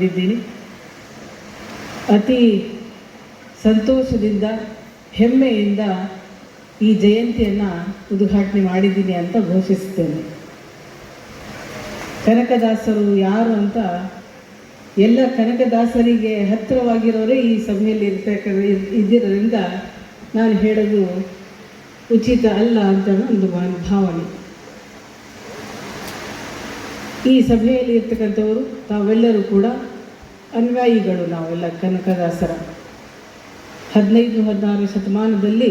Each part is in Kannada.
ಬಂದಿದ್ದೀನಿ ಅತಿ ಸಂತೋಷದಿಂದ, ಹೆಮ್ಮೆಯಿಂದ ಈ ಜಯಂತಿಯನ್ನು ಉದ್ಘಾಟನೆ ಮಾಡಿದ್ದೀನಿ ಅಂತ ಘೋಷಿಸ್ತೇನೆ ಕನಕದಾಸರು ಯಾರು ಅಂತ ಎಲ್ಲ ಕನಕದಾಸರಿಗೆ ಹತ್ತಿರವಾಗಿರೋರೇ ಈ ಸಭೆಯಲ್ಲಿ ಇರ್ತಕ್ಕ ಇದ್ದಿರೋದ್ರಿಂದ ನಾನು ಹೇಳೋದು ಉಚಿತ ಅಲ್ಲ ಅಂತ ಒಂದು ಭಾವನೆ. ಈ ಸಭೆಯಲ್ಲಿ ಇರ್ತಕ್ಕಂಥವರು ತಾವೆಲ್ಲರೂ ಕೂಡ ಅನ್ವಾಯಿಗಳು ನಾವೆಲ್ಲ ಕನಕದಾಸರ ಹದಿನೈದು, ಹದಿನಾರು ಶತಮಾನದಲ್ಲಿ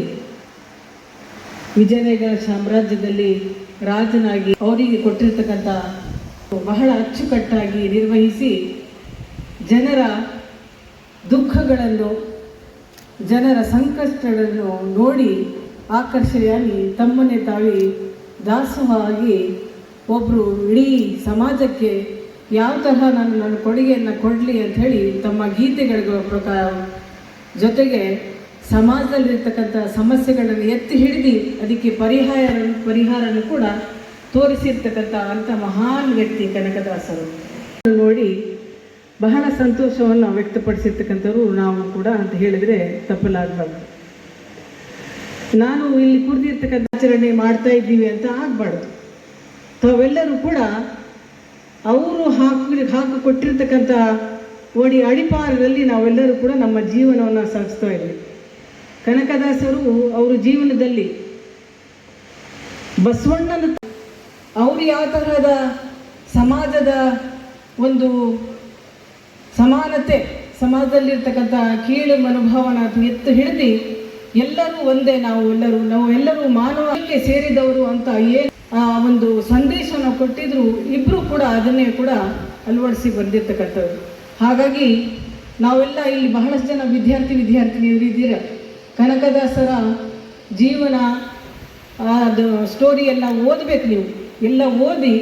ವಿಜಯನಗರ ಸಾಮ್ರಾಜ್ಯದಲ್ಲಿ ರಾಜನಾಗಿ ಅವರಿಗೆ ಕೊಟ್ಟಿರ್ತಕ್ಕಂಥ ಬಹಳ ಅಚ್ಚುಕಟ್ಟಾಗಿ ನಿರ್ವಹಿಸಿ ಜನರ ದುಃಖಗಳನ್ನು, ಜನರ ಸಂಕಷ್ಟಗಳನ್ನು ನೋಡಿ ಆಕರ್ಷಣೆಯಾಗಿ ತಮ್ಮನ್ನೇ ತಾವಿ ದಾಸವಾಗಿ ಒಬ್ಬರು ಇಡೀ ಸಮಾಜಕ್ಕೆ ಯಾವ ತರಹ ನಾನು ನನ್ನ ಕೊಡುಗೆಯನ್ನು ಕೊಡಲಿ ಅಂತ ಹೇಳಿ ತಮ್ಮ ಗೀತೆಗಳ ಪ್ರಕಾರ ಜೊತೆಗೆ ಸಮಾಜದಲ್ಲಿರ್ತಕ್ಕಂಥ ಸಮಸ್ಯೆಗಳನ್ನು ಎತ್ತಿ ಹಿಡಿದು ಅದಕ್ಕೆ ಪರಿಹಾರ, ಪರಿಹಾರನೂ ಕೂಡ ತೋರಿಸಿರ್ತಕ್ಕಂಥ ಅಂಥ ಮಹಾನ್ ವ್ಯಕ್ತಿ ಕನಕದಾಸರು. ನೋಡಿ, ಬಹಳ ಸಂತೋಷವನ್ನು ವ್ಯಕ್ತಪಡಿಸಿರ್ತಕ್ಕಂಥವ್ರು ನಾವು ಕೂಡ ಅಂತ ಹೇಳಿದರೆ ತಪ್ಪಲಾಗಬಾರ್ದು. ನಾನು ಇಲ್ಲಿ ಕುರಿದಿರ್ತಕ್ಕಂಥ ಆಚರಣೆ ಮಾಡ್ತಾ ಇದ್ದೀವಿ ಅಂತ ಆಗಬಾರ್ದು. ತಾವೆಲ್ಲರೂ ಕೂಡ ಅವರು ಹಾಕಿ ಹಾಕಿ ಕೊಟ್ಟಿರ್ತಕ್ಕಂಥ ಒಡಿ ಅಡಿಪಾರದಲ್ಲಿ ನಾವೆಲ್ಲರೂ ಕೂಡ ನಮ್ಮ ಜೀವನವನ್ನು ಸಾಗಿಸ್ತಾ ಇದ್ವಿ. ಕನಕದಾಸರು ಅವರು ಜೀವನದಲ್ಲಿ ಬಸವಣ್ಣನ ಅವರು ಯಾವ ತರಹದ ಸಮಾಜದ ಒಂದು ಸಮಾನತೆ, ಸಮಾಜದಲ್ಲಿರ್ತಕ್ಕಂಥ ಕೀಳು ಮನೋಭಾವನ ಎತ್ತು ಹಿಡಿದು ಎಲ್ಲರೂ ಒಂದೇ ನಾವು ಎಲ್ಲರೂ ನಾವು ಎಲ್ಲರೂ ಮಾನವಕ್ಕೆ ಸೇರಿದವರು ಅಂತ ಏನು ಒಂದು ಸಂದೇಶವನ್ನು ಕೊಟ್ಟಿದ್ರು ಇಬ್ಬರು ಕೂಡ ಅದನ್ನೇ ಕೂಡ ಅಳವಡಿಸಿ ಬಂದಿರ್ತಕ್ಕಂಥದ್ದು ಹಾಗಾಗಿ ನಾವೆಲ್ಲ ಇಲ್ಲಿ ಬಹಳಷ್ಟು ಜನ ವಿದ್ಯಾರ್ಥಿ ವಿದ್ಯಾರ್ಥಿನಿಯರು ಇದ್ದೀರ? ಕನಕದಾಸರ ಜೀವನ ಅದು ಸ್ಟೋರಿ ಎಲ್ಲ ಓದಬೇಕು ನೀವು. ಎಲ್ಲ ಓದಿ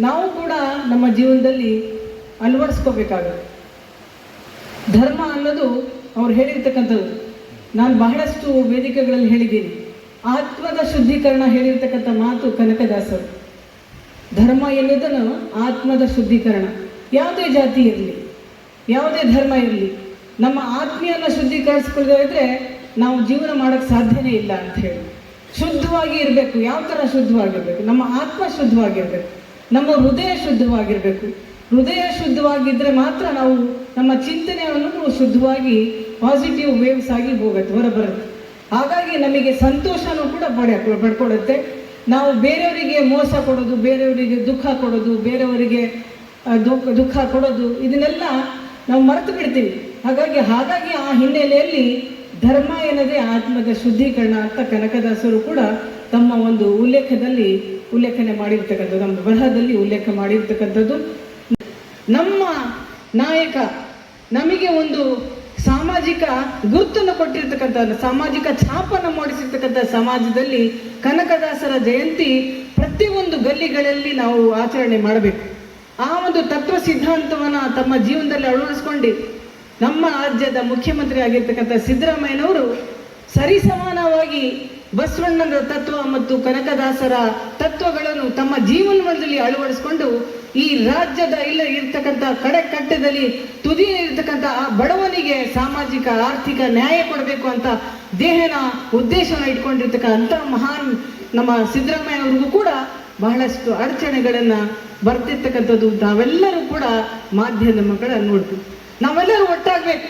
ನಾವು ಕೂಡ ನಮ್ಮ ಜೀವನದಲ್ಲಿ ಅಳವಡಿಸ್ಕೋಬೇಕಾಗುತ್ತೆ. ಧರ್ಮ ಅನ್ನೋದು ಅವ್ರು ಹೇಳಿರ್ತಕ್ಕಂಥದ್ದು. ನಾನು ಬಹಳಷ್ಟು ವೇದಿಕೆಗಳಲ್ಲಿ ಹೇಳಿದ್ದೀನಿ. ಆತ್ಮದ ಶುದ್ಧೀಕರಣ ಹೇಳಿರ್ತಕ್ಕಂಥ ಮಾತು ಕನಕದಾಸರು. ಧರ್ಮ ಎನ್ನುವುದನ್ನು ಆತ್ಮದ ಶುದ್ಧೀಕರಣ. ಯಾವುದೇ ಜಾತಿ ಇರಲಿ, ಯಾವುದೇ ಧರ್ಮ ಇರಲಿ, ನಮ್ಮ ಆತ್ಮೀಯನ ಶುದ್ಧೀಕರಿಸ್ಕೊಳ್ಳದೆ ಇದ್ರೆ ನಾವು ಜೀವನ ಮಾಡೋಕ್ಕೆ ಸಾಧ್ಯನೇ ಇಲ್ಲ ಅಂತ ಹೇಳಿ. ಶುದ್ಧವಾಗಿ ಇರಬೇಕು, ಯಾವ ಥರ ಶುದ್ಧವಾಗಿರಬೇಕು? ನಮ್ಮ ಆತ್ಮ ಶುದ್ಧವಾಗಿರ್ಬೇಕು, ನಮ್ಮ ಹೃದಯ ಶುದ್ಧವಾಗಿರಬೇಕು. ಹೃದಯ ಶುದ್ಧವಾಗಿದ್ದರೆ ಮಾತ್ರ ನಾವು ನಮ್ಮ ಚಿಂತನೆಯನ್ನು ಶುದ್ಧವಾಗಿ ಪಾಸಿಟಿವ್ ವೇವ್ಸ್ ಆಗಿ ಹೋಗುತ್ತೆ, ಹೊರಬರುತ್ತೆ. ಹಾಗಾಗಿ ನಮಗೆ ಸಂತೋಷನೂ ಕೂಡ ಪಡೆ ಪಡ್ಕೊಡುತ್ತೆ ನಾವು ಬೇರೆಯವರಿಗೆ ಮೋಸ ಕೊಡೋದು, ಬೇರೆಯವರಿಗೆ ದುಃಖ ಕೊಡೋದು, ಬೇರೆಯವರಿಗೆ ದುಃಖ ದುಃಖ ಕೊಡೋದು, ಇದನ್ನೆಲ್ಲ ನಾವು ಮರೆತು ಬಿಡ್ತೀವಿ. ಹಾಗಾಗಿ ಹಾಗಾಗಿ ಆ ಹಿನ್ನೆಲೆಯಲ್ಲಿ ಧರ್ಮ ಎನ್ನದೇ ಆತ್ಮದ ಶುದ್ಧೀಕರಣ ಅಂತ ಕನಕದಾಸರು ಕೂಡ ತಮ್ಮ ಒಂದು ಉಲ್ಲೇಖದಲ್ಲಿ ಉಲ್ಲೇಖನೆ ಮಾಡಿರ್ತಕ್ಕಂಥದ್ದು. ನಮ್ಮ ಬರಹದಲ್ಲಿ ಉಲ್ಲೇಖ ಮಾಡಿರ್ತಕ್ಕಂಥದ್ದು. ನಮ್ಮ ನಾಯಕ ನಮಗೆ ಒಂದು ಸಾಮಾಜಿಕ ಗುರುತನ್ನು ಕೊಟ್ಟಿರ್ತಕ್ಕಂಥ ಸಾಮಾಜಿಕ ಛಾಪನ್ನು ಮೂಡಿಸಿರ್ತಕ್ಕಂಥ ಸಮಾಜದಲ್ಲಿ ಕನಕದಾಸರ ಜಯಂತಿ ಪ್ರತಿಯೊಂದು ಗಲ್ಲಿಗಳಲ್ಲಿ ನಾವು ಆಚರಣೆ ಮಾಡಬೇಕು. ಆ ಒಂದು ತತ್ವ ಸಿದ್ಧಾಂತವನ್ನು ತಮ್ಮ ಜೀವನದಲ್ಲಿ ಅಳವಡಿಸ್ಕೊಂಡು ನಮ್ಮ ರಾಜ್ಯದ ಮುಖ್ಯಮಂತ್ರಿ ಆಗಿರ್ತಕ್ಕಂಥ ಸಿದ್ದರಾಮಯ್ಯನವರು ಸರಿಸಮಾನವಾಗಿ ಬಸವಣ್ಣನ ತತ್ವ ಮತ್ತು ಕನಕದಾಸರ ತತ್ವಗಳನ್ನು ತಮ್ಮ ಜೀವನದಲ್ಲಿ ಅಳವಡಿಸಿಕೊಂಡು ಈ ರಾಜ್ಯದ ಇಲ್ಲ ಇರ್ತಕ್ಕಂಥ ಕಡೆ ಕಟ್ಟದಲ್ಲಿ ತುದಿ ಇರ್ತಕ್ಕಂಥ ಆ ಬಡವನಿಗೆ ಸಾಮಾಜಿಕ, ಆರ್ಥಿಕ ನ್ಯಾಯ ಕೊಡಬೇಕು ಅಂತ ದೇಹನ ಉದ್ದೇಶನ ಇಟ್ಕೊಂಡಿರ್ತಕ್ಕಂಥ ಮಹಾನ್ ನಮ್ಮ ಸಿದ್ದರಾಮಯ್ಯ ಅವ್ರಿಗೂ ಕೂಡ ಬಹಳಷ್ಟು ಅಡಚಣೆಗಳನ್ನು ಬರ್ತಿರ್ತಕ್ಕಂಥದ್ದು. ತಾವೆಲ್ಲರೂ ಕೂಡ ಮಾಧ್ಯಮಗಳ ನೋಡ್ತೀವಿ ನಾವೆಲ್ಲರೂ ಒಟ್ಟಾಗ್ಬೇಕು.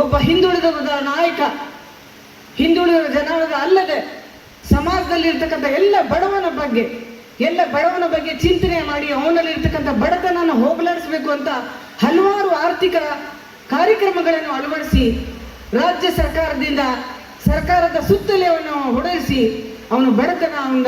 ಒಬ್ಬ ಹಿಂದುಳಿದ ನಾಯಕ ಹಿಂದುಳಿದ ಜನಾಂಗದ ಅಲ್ಲದೆ ಸಮಾಜದಲ್ಲಿ ಇರ್ತಕ್ಕಂಥ ಎಲ್ಲ ಬಡವನ ಬಗ್ಗೆ ಎಲ್ಲ ಬಡವನ ಬಗ್ಗೆ ಚಿಂತನೆ ಮಾಡಿ ಅವನಲ್ಲಿ ಇರ್ತಕ್ಕಂಥ ಬಡತನನ ಹೋಗಲಾಡಿಸಬೇಕು ಅಂತ ಹಲವಾರು ಆರ್ಥಿಕ ಕಾರ್ಯಕ್ರಮಗಳನ್ನು ಅಳವಡಿಸಿ ರಾಜ್ಯ ಸರ್ಕಾರದಿಂದ ಸರ್ಕಾರದ ಸುತ್ತಲೇ ಅವನು ಹೊಡೆಸಿ ಅವನು ಬಡತನ ಅವನ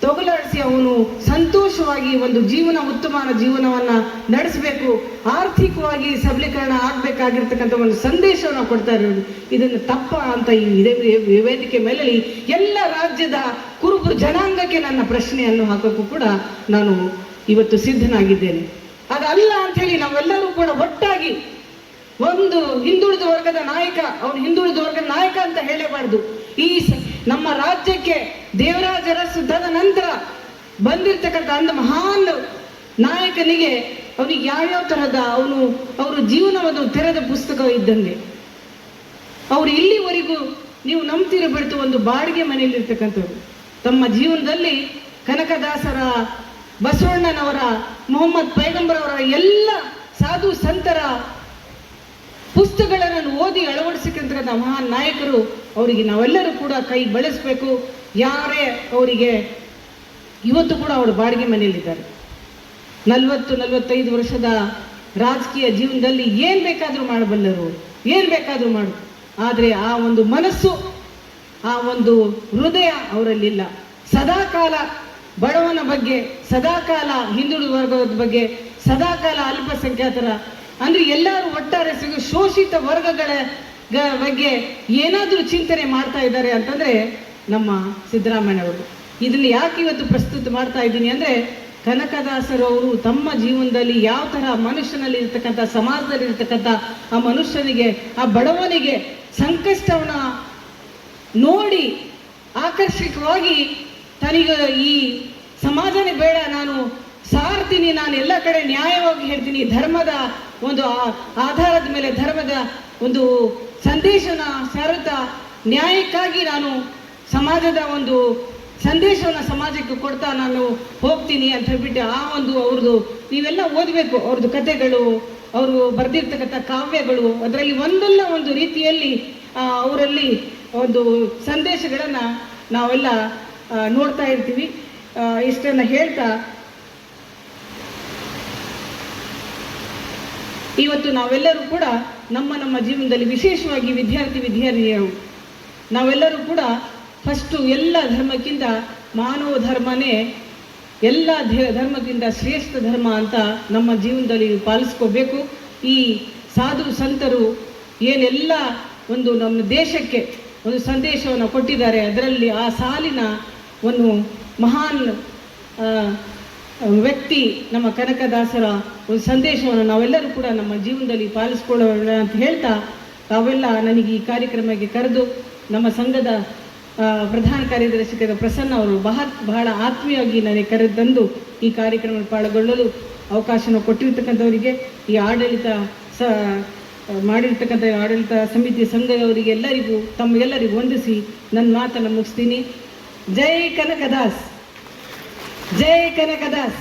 ತೊಗಲಾಡಿಸಿ ಅವನು ಸಂತೋಷವಾಗಿ ಒಂದು ಜೀವನ, ಉತ್ತಮವಾದ ಜೀವನವನ್ನ ನಡೆಸಬೇಕು. ಆರ್ಥಿಕವಾಗಿ ಸಬಲೀಕರಣ ಆಗ್ಬೇಕಾಗಿರ್ತಕ್ಕಂಥ ಒಂದು ಸಂದೇಶವನ್ನು ಕೊಡ್ತಾ ಇರೋದು. ಇದನ್ನು ತಪ್ಪ ಅಂತ ಈ ವೇದಿಕೆ ಮೇಲೆ ಎಲ್ಲ ರಾಜ್ಯದ ಜನಾಂಗಕ್ಕೆ ನನ್ನ ಪ್ರಶ್ನೆಯನ್ನು ಹಾಕೋಕ್ಕೂ ಕೂಡ ನಾನು ಇವತ್ತು ಸಿದ್ಧನಾಗಿದ್ದೇನೆ. ಅದಲ್ಲ ಅಂತ ಹೇಳಿ ನಾವೆಲ್ಲರೂ ಕೂಡ ಒಟ್ಟಾಗಿ ಒಂದು ಹಿಂದುಳಿದ ವರ್ಗದ ನಾಯಕ, ಅವನು ಹಿಂದುಳಿದ ವರ್ಗದ ನಾಯಕ ಅಂತ ಹೇಳಬಾರ್ದು. ಈ ನಮ್ಮ ರಾಜ್ಯಕ್ಕೆ ದೇವರಾಜ ಸುದ್ದದ ನಂತರ ಬಂದಿರ್ತಕ್ಕಂಥ ಅಂದ ಮಹಾನ್ ನಾಯಕನಿಗೆ ಅವನಿಗೆ ಯಾವ್ಯಾವ ತರಹದ ಅವನು, ಅವರ ಜೀವನವನ್ನು ತೆರೆದ ಪುಸ್ತಕ ಇದ್ದಂಗೆ. ಅವ್ರು ಇಲ್ಲಿವರೆಗೂ ನೀವು ನಂಬ್ತಿರಬಿಡ್ತು ಒಂದು ಬಾಡಿಗೆ ಮನೆಯಲ್ಲಿ ಇರ್ತಕ್ಕಂಥವ್ರು ತಮ್ಮ ಜೀವನದಲ್ಲಿ ಕನಕದಾಸರ, ಬಸವಣ್ಣನವರ, ಮೊಹಮ್ಮದ್ ಪೈಗಂಬರವರ ಎಲ್ಲ ಸಾಧು ಸಂತರ ಪುಸ್ತಕಗಳನ್ನು ಓದಿ ಅಳವಡಿಸಿಕೊಂಡ್ರಂಥ ಮಹಾನ್ ನಾಯಕರು, ಅವರಿಗೆ ನಾವೆಲ್ಲರೂ ಕೂಡ ಕೈ ಬಳಸಬೇಕು. ಯಾರೇ ಅವರಿಗೆ, ಇವತ್ತು ಕೂಡ ಅವರು ಬಾಡಿಗೆ ಮನೆಯಲ್ಲಿದ್ದಾರೆ. ನಲವತ್ತು, ನಲವತ್ತೈದು ವರ್ಷದ ರಾಜಕೀಯ ಜೀವನದಲ್ಲಿ ಏನು ಬೇಕಾದರೂ ಮಾಡಬಲ್ಲರು, ಏನು ಬೇಕಾದರೂ ಮಾಡು. ಆದರೆ ಆ ಒಂದು ಮನಸ್ಸು ಆ ಒಂದು ಹೃದಯ ಅವರಲ್ಲಿಲ್ಲ. ಸದಾಕಾಲ ಬಡವನ ಬಗ್ಗೆ, ಸದಾಕಾಲ ಹಿಂದುಳಿದ ವರ್ಗದ ಬಗ್ಗೆ, ಸದಾಕಾಲ ಅಲ್ಪಸಂಖ್ಯಾತರ, ಅಂದ್ರೆ ಎಲ್ಲರೂ ಒಟ್ಟಾರೆ ಸಿಗು ಶೋಷಿತ ವರ್ಗಗಳ ಬಗ್ಗೆ ಏನಾದರೂ ಚಿಂತನೆ ಮಾಡ್ತಾ ಇದ್ದಾರೆ ಅಂತಂದ್ರೆ ನಮ್ಮ ಸಿದ್ದರಾಮಯ್ಯ ಅವರು ಇದನ್ನ ಯಾಕೆ ಇವತ್ತು ಪ್ರಸ್ತುತ ಮಾಡ್ತಾ ಇದ್ದೀನಿ ಅಂದ್ರೆ ಕನಕದಾಸರು ಅವರು ತಮ್ಮ ಜೀವನದಲ್ಲಿ ಯಾವ ತರ ಮನುಷ್ಯನಲ್ಲಿ ಇರ್ತಕ್ಕಂಥ ಸಮಾಜದಲ್ಲಿ ಇರ್ತಕ್ಕಂಥ ಆ ಮನುಷ್ಯನಿಗೆ, ಆ ಬಡವನಿಗೆ ಸಂಕಷ್ಟವನ್ನ ನೋಡಿ ಆಕರ್ಷಕವಾಗಿ ತನಗೆ ಈ ಸಮಾಜನೇ ಬೇಡ, ನಾನು ಸಾರ್ತೀನಿ, ನಾನು ಎಲ್ಲ ಕಡೆ ನ್ಯಾಯವಾಗಿ ಹೇಳ್ತೀನಿ. ಧರ್ಮದ ಒಂದು ಆಧಾರದ ಮೇಲೆ, ಧರ್ಮದ ಒಂದು ಸಂದೇಶನ ಸಾರುತ್ತಾ ನ್ಯಾಯಕ್ಕಾಗಿ ನಾನು ಸಮಾಜದ ಒಂದು ಸಂದೇಶವನ್ನು ಸಮಾಜಕ್ಕೆ ಕೊಡ್ತಾ ನಾನು ಹೋಗ್ತೀನಿ ಅಂತ ಹೇಳ್ಬಿಟ್ಟು ಆ ಒಂದು ಅವ್ರದ್ದು ನೀವೆಲ್ಲ ಓದಬೇಕು ಅವ್ರದ್ದು ಕಥೆಗಳು, ಅವರು ಬರೆದಿರ್ತಕ್ಕಂಥ ಕಾವ್ಯಗಳು. ಅದರಲ್ಲಿ ಒಂದಲ್ಲ ಒಂದು ರೀತಿಯಲ್ಲಿ ಅವರಲ್ಲಿ ಒಂದು ಸಂದೇಶಗಳನ್ನು ನಾವೆಲ್ಲ ನೋಡ್ತಾ ಇರ್ತೀವಿ. ಇಷ್ಟನ್ನು ಹೇಳ್ತಾ ಇವತ್ತು ನಾವೆಲ್ಲರೂ ಕೂಡ ನಮ್ಮ ನಮ್ಮ ಜೀವನದಲ್ಲಿ ವಿಶೇಷವಾಗಿ ವಿದ್ಯಾರ್ಥಿ ವಿದ್ಯಾರ್ಥಿಯರು, ನಾವೆಲ್ಲರೂ ಕೂಡ ಫಸ್ಟು ಎಲ್ಲ ಧರ್ಮಕ್ಕಿಂತ ಮಾನವ ಧರ್ಮನೇ ಎಲ್ಲ ಧರ್ಮಕ್ಕಿಂತ ಶ್ರೇಷ್ಠ ಧರ್ಮ ಅಂತ ನಮ್ಮ ಜೀವನದಲ್ಲಿ ಪಾಲಿಸ್ಕೋಬೇಕು. ಈ ಸಾಧು ಸಂತರು ಏನೆಲ್ಲ ಒಂದು ನಮ್ಮ ದೇಶಕ್ಕೆ ಒಂದು ಸಂದೇಶವನ್ನು ಕೊಟ್ಟಿದ್ದಾರೆ. ಅದರಲ್ಲಿ ಆ ಸಾಲಿನ ಒಂದು ಮಹಾನ್ ವ್ಯಕ್ತಿ, ನಮ್ಮ ಕನಕದಾಸರ ಒಂದು ಸಂದೇಶವನ್ನು ನಾವೆಲ್ಲರೂ ಕೂಡ ನಮ್ಮ ಜೀವನದಲ್ಲಿ ಪಾಲಿಸ್ಕೊಳ್ಳೋಣ ಅಂತ ಹೇಳ್ತಾ, ತಾವೆಲ್ಲ ನನಗೆ ಈ ಕಾರ್ಯಕ್ರಮಕ್ಕೆ ಕರೆದು ನಮ್ಮ ಸಂಘದ ಪ್ರಧಾನ ಕಾರ್ಯದರ್ಶಿ ಪ್ರಸನ್ನ ಅವರು ಬಹಳ ಬಹಳ ಆತ್ಮೀಯವಾಗಿ ನನಗೆ ಕರೆತಂದು ಈ ಕಾರ್ಯಕ್ರಮ ಪಾಲ್ಗೊಳ್ಳಲು ಅವಕಾಶವನ್ನು ಕೊಟ್ಟಿರ್ತಕ್ಕಂಥವರಿಗೆ ಈ ಆಡಳಿತ ಸ ಮಾಡಿರ್ತಕ್ಕಂಥ ಆಡಳಿತ ಸಮಿತಿ ಸಂಘದವರಿಗೆ ಎಲ್ಲರಿಗೂ ತಮಗೆಲ್ಲರಿಗೂ ವಂದಿಸಿ ನನ್ನ ಮಾತನ್ನು ಮುಗಿಸ್ತೀನಿ. ಜೈ ಕನಕದಾಸ್! ಜೈ ಕನಕದಾಸ್!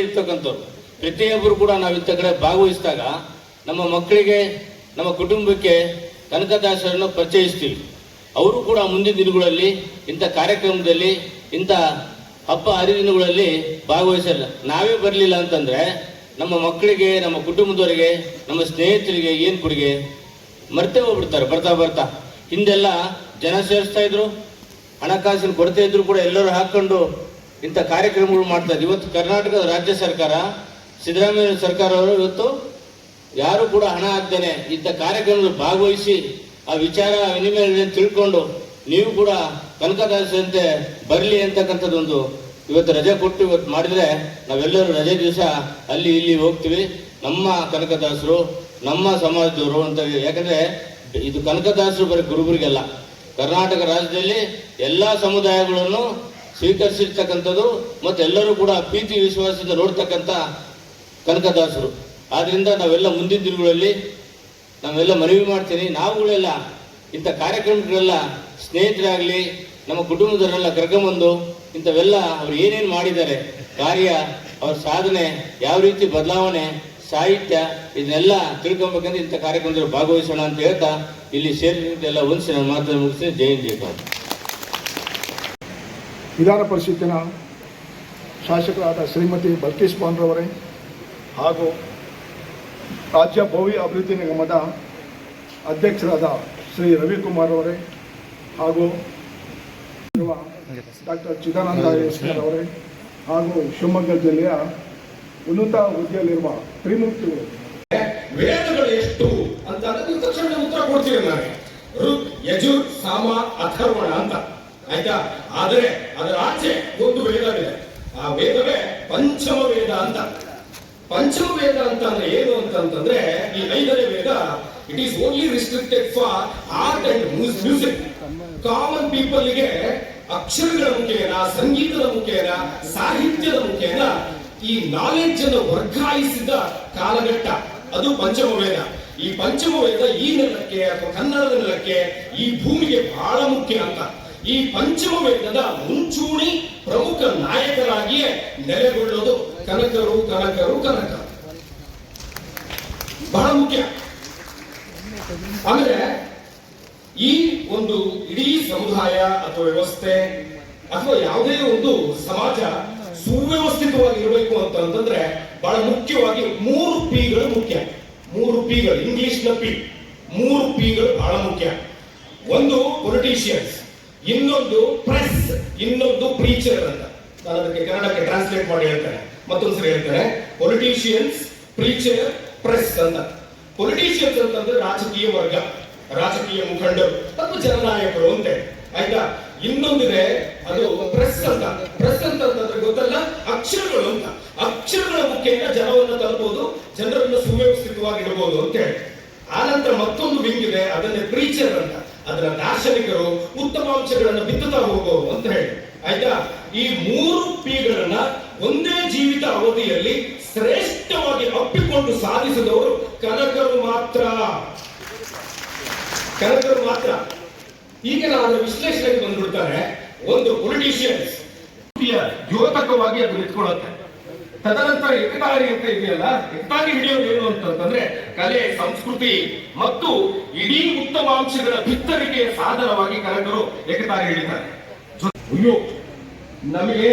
ಇರ್ತಕ್ಕಂಥವ್ರು. ಪ್ರತಿಯೊಬ್ಬರು ಕೂಡ ನಾವು ಇಂಥ ಕಡೆ ಭಾಗವಹಿಸಿದಾಗ ನಮ್ಮ ಮಕ್ಕಳಿಗೆ, ನಮ್ಮ ಕುಟುಂಬಕ್ಕೆ ಕನಕದಾಸರನ್ನು ಪರಿಚಯಿಸ್ತೀವಿ. ಅವರು ಕೂಡ ಮುಂದಿನ ದಿನಗಳಲ್ಲಿ ಇಂಥ ಕಾರ್ಯಕ್ರಮದಲ್ಲಿ ಇಂಥ ಹಬ್ಬ ಹರಿದಿನಗಳಲ್ಲಿ ಭಾಗವಹಿಸಲ್ಲ. ನಾವೇ ಬರಲಿಲ್ಲ ಅಂತಂದ್ರೆ ನಮ್ಮ ಮಕ್ಕಳಿಗೆ, ನಮ್ಮ ಕುಟುಂಬದವರಿಗೆ, ನಮ್ಮ ಸ್ನೇಹಿತರಿಗೆ ಏನು ಕೊಡುಗೆ ಮರ್ತೇ ಹೋಗ್ಬಿಡ್ತಾರೆ, ಬರ್ತಾ ಬರ್ತಾ. ಹಿಂದೆಲ್ಲ ಜನ ಸೇರಿಸ್ತಾ ಇದ್ರು. ಹಣಕಾಸಿನ ಕೊರತೆ ಇದ್ರು ಕೂಡ ಎಲ್ಲರೂ ಹಾಕೊಂಡು ಇಂಥ ಕಾರ್ಯಕ್ರಮಗಳು ಮಾಡ್ತಾ ಇದ್ರು. ಇವತ್ತು ಕರ್ನಾಟಕದ ರಾಜ್ಯ ಸರ್ಕಾರ, ಸಿದ್ದರಾಮಯ್ಯ ಸರ್ಕಾರ ಅವರು ಇವತ್ತು ಯಾರು ಕೂಡ ಹಣ ಹಾಕ್ತೇನೆ ಇಂಥ ಕಾರ್ಯಕ್ರಮದಲ್ಲಿ ಭಾಗವಹಿಸಿ ಆ ವಿಚಾರ ವಿನಿಮಯ ತಿಳ್ಕೊಂಡು ನೀವು ಕೂಡ ಕನಕದಾಸಂತೆ ಬರಲಿ ಅಂತಕ್ಕಂಥದ್ದೊಂದು ಇವತ್ತು ರಜೆ ಕೊಟ್ಟು ಇವತ್ತು ಮಾಡಿದ್ರೆ ನಾವೆಲ್ಲರೂ ರಜೆ ದಿವಸ ಅಲ್ಲಿ ಇಲ್ಲಿ ಹೋಗ್ತೀವಿ. ನಮ್ಮ ಕನಕದಾಸರು ನಮ್ಮ ಸಮಾಜದವರು ಅಂತ ಯಾಕಂದ್ರೆ ಇದು ಕನಕದಾಸರು ಬರೀ ಗುರುಗುರಿಗೆಲ್ಲ ಕರ್ನಾಟಕ ರಾಜ್ಯದಲ್ಲಿ ಎಲ್ಲ ಸಮುದಾಯಗಳನ್ನು ಸ್ವೀಕರಿಸಿರ್ತಕ್ಕಂಥದ್ದು ಮತ್ತು ಎಲ್ಲರೂ ಕೂಡ ಪ್ರೀತಿ, ವಿಶ್ವಾಸದಿಂದ ನೋಡ್ತಕ್ಕಂಥ ಕನಕದಾಸರು ಆದ್ದರಿಂದ ನಾವೆಲ್ಲ ಮುಂದಿನ ದಿನಗಳಲ್ಲಿ ನಾವೆಲ್ಲ ಮನವಿ ಮಾಡ್ತೀನಿ. ನಾವುಗಳೆಲ್ಲ ಇಂಥ ಕಾರ್ಯಕ್ರಮಗಳೆಲ್ಲ ಸ್ನೇಹಿತರಾಗಲಿ ನಮ್ಮ ಕುಟುಂಬದವರೆಲ್ಲ ಕರ್ಕೊಂಬಂದು ಇಂಥವೆಲ್ಲ ಅವ್ರು ಏನೇನು ಮಾಡಿದ್ದಾರೆ, ಕಾರ್ಯ, ಅವ್ರ ಸಾಧನೆ, ಯಾವ ರೀತಿ ಬದಲಾವಣೆ, ಸಾಹಿತ್ಯ, ಇದನ್ನೆಲ್ಲ ತಿಳ್ಕೊಬೇಕಂದ್ರೆ ಇಂಥ ಕಾರ್ಯಕ್ರಮದಲ್ಲಿ ಭಾಗವಹಿಸೋಣ ಅಂತ ಹೇಳ್ತಾ ಇಲ್ಲಿ ಒಂದ್ಸಿ ನನ್ನ ಮಾತನ್ನು ಮುಗಿಸಿ ಜೈ ಹಿಂದ್, ಜೈ ವಿಧಾನ ಪರಿಷತ್ತಿನ ಶಾಸಕರಾದ ಶ್ರೀಮತಿ ಬಲ್ಕೇಶ್ ಪಾನ್ರವರೇ ಹಾಗೂ ರಾಜ್ಯ ಭವ್ಯ ಅಭಿವೃದ್ಧಿ ನಿಗಮದ ಅಧ್ಯಕ್ಷರಾದ ಶ್ರೀ ರವಿಕುಮಾರ್ ಅವರೇ ಹಾಗೂ ಡಾಕ್ಟರ್ ಚಿದಾನಂದ ಅವರೇ ಹಾಗೂ ಶಿವಮೊಗ್ಗ ಜಿಲ್ಲೆಯ ಉನ್ನತ ಹುದ್ದೆಯಲ್ಲಿರುವ ತ್ರಿಮೂರ್ತಿಗಳು ವೇದಗಳು ಎಷ್ಟು ಅಂತ ಅದಕ್ಕೆ ತಕ್ಷಣ ಉತ್ತರ ಕೊಡ್ತೀವಿ ನಾನು ಋಗ್ ಯಜುರ್ ಸಾಮ ಅಥರ್ವಣ ಅಂತ. ಆಯ್ತಾ? ಆದರೆ ಅದರ ಆಚೆ ಒಂದು ವೇದವಿದೆ. ಆ ವೇದವೇ ಪಂಚಮ ವೇದ ಅಂತ. ಪಂಚಮ ವೇದ ಅಂತ ಅಂದ್ರೆ ಏನು ಅಂತಂದ್ರೆ ಈ ಐದನೇ ವೇದ it is only restricted for art and music common ಪೀಪಲ್ಗೆ ಅಕ್ಷರಗಳ ಮುಖೇನ, ಸಂಗೀತದ ಮುಖೇನ, ಸಾಹಿತ್ಯದ ಮುಖೇನ ಈ ನಾಲೆಡ್ಜ್ ಅನ್ನು ವರ್ಗಾಯಿಸಿದ ಕಾಲಘಟ್ಟ. ಅದು ಪಂಚಮ ವೇದ ಈ ಪಂಚಮ ವೇದ ಈ ನೆಲಕ್ಕೆ ಅಥವಾ ಕನ್ನಡದ ನೆಲಕ್ಕೆ ಈ ಭೂಮಿಗೆ ಬಹಳ ಮುಖ್ಯ ಅಂತ. ಈ ಪಂಚಮ ವೇದದ ಮುಂಚೂಣಿ ಪ್ರಮುಖ ನಾಯಕರಾಗಿಯೇ ನೆಲೆಗೊಳ್ಳೋದು ಕನಕರು ಕನಕರು, ಕನಕ. ಬಹಳ ಮುಖ್ಯ. ಆಮೇಲೆ ಈ ಒಂದು ಇಡೀ ಸಮುದಾಯ ಅಥವಾ ವ್ಯವಸ್ಥೆ ಅಥವಾ ಯಾವುದೇ ಒಂದು ಸಮಾಜ ಸುವ್ಯವಸ್ಥಿತವಾಗಿ ಇರಬೇಕು ಅಂತಂದ್ರೆ ಬಹಳ ಮುಖ್ಯವಾಗಿ ಮೂರು ಪಿಗಳು ಮುಖ್ಯ. ಮೂರು ಪಿಗಳು ಇಂಗ್ಲಿಷ್ನ ಪಿ ಮೂರು ಪಿಗಳು ಬಹಳ ಮುಖ್ಯ. ಒಂದು ಪೊಲಿಟಿಷಿಯನ್ಸ್ ಇನ್ನೊಂದು ಪ್ರೆಸ್ ಇನ್ನೊಂದು ಪ್ರೀಚರ್ ಅಂತ. ನಾನು ಅದಕ್ಕೆ ಕನ್ನಡಕ್ಕೆ ಟ್ರಾನ್ಸ್ಲೇಟ್ ಮಾಡಿ ಹೇಳ್ತೇನೆ. ಮತ್ತೊಂದ್ಸರಿ ಹೇಳ್ತೇನೆ. ಪೊಲಿಟಿಷಿಯನ್ಸ್ ಪ್ರೀಚರ್ ಪ್ರೆಸ್ ಅಂತ. ಪೊಲಿಟಿಷಿಯನ್ಸ್ ಅಂತಂದ್ರೆ ರಾಜಕೀಯ ವರ್ಗ. ರಾಜಕೀಯ ಮುಖಂಡರು ಅಥವಾ ಜನನಾಯಕರು ಅಂತ ಆಯ್ತಾ ಇನ್ನೊಂದಿದೆ ಅದು ಪ್ರೆಸ್ ಅಂತ ಪ್ರೆಸ್ ಅಂತ ಅಂತಂದ್ರೆ ಗೊತ್ತಲ್ಲ ಕನಕರು ಮಾತ್ರ ಈಗ ನಾವು ವಿಶ್ಲೇಷಣೆಗೆ ಬಂದ್ಬಿಡ್ತಾರೆ ಒಂದು ಪೊಲಿಟಿಷಿಯನ್ಸ್ ದ್ಯೋತಕವಾಗಿ ಅದು ನಿಂತ್ಕೊಳ್ಳುತ್ತೆ. ತದನಂತರ ಎಕತಾರಿ ಅಂತ ಇದೆಯಲ್ಲ ಎಕತಾರಿ ಹಿಡಿಯೋದು ಏನು ಅಂತಂದ್ರೆ ಕಲೆ, ಸಂಸ್ಕೃತಿ ಮತ್ತು ಇಡೀ ಉತ್ತಮಾಂಶಗಳ ಬಿತ್ತರಿಕೆಯ ಸಾಧನವಾಗಿ ಕನಕರು ಎಕತಾರಿ ಹಿಡಿತಾರೆ. ಅಯ್ಯೋ, ನಮಗೆ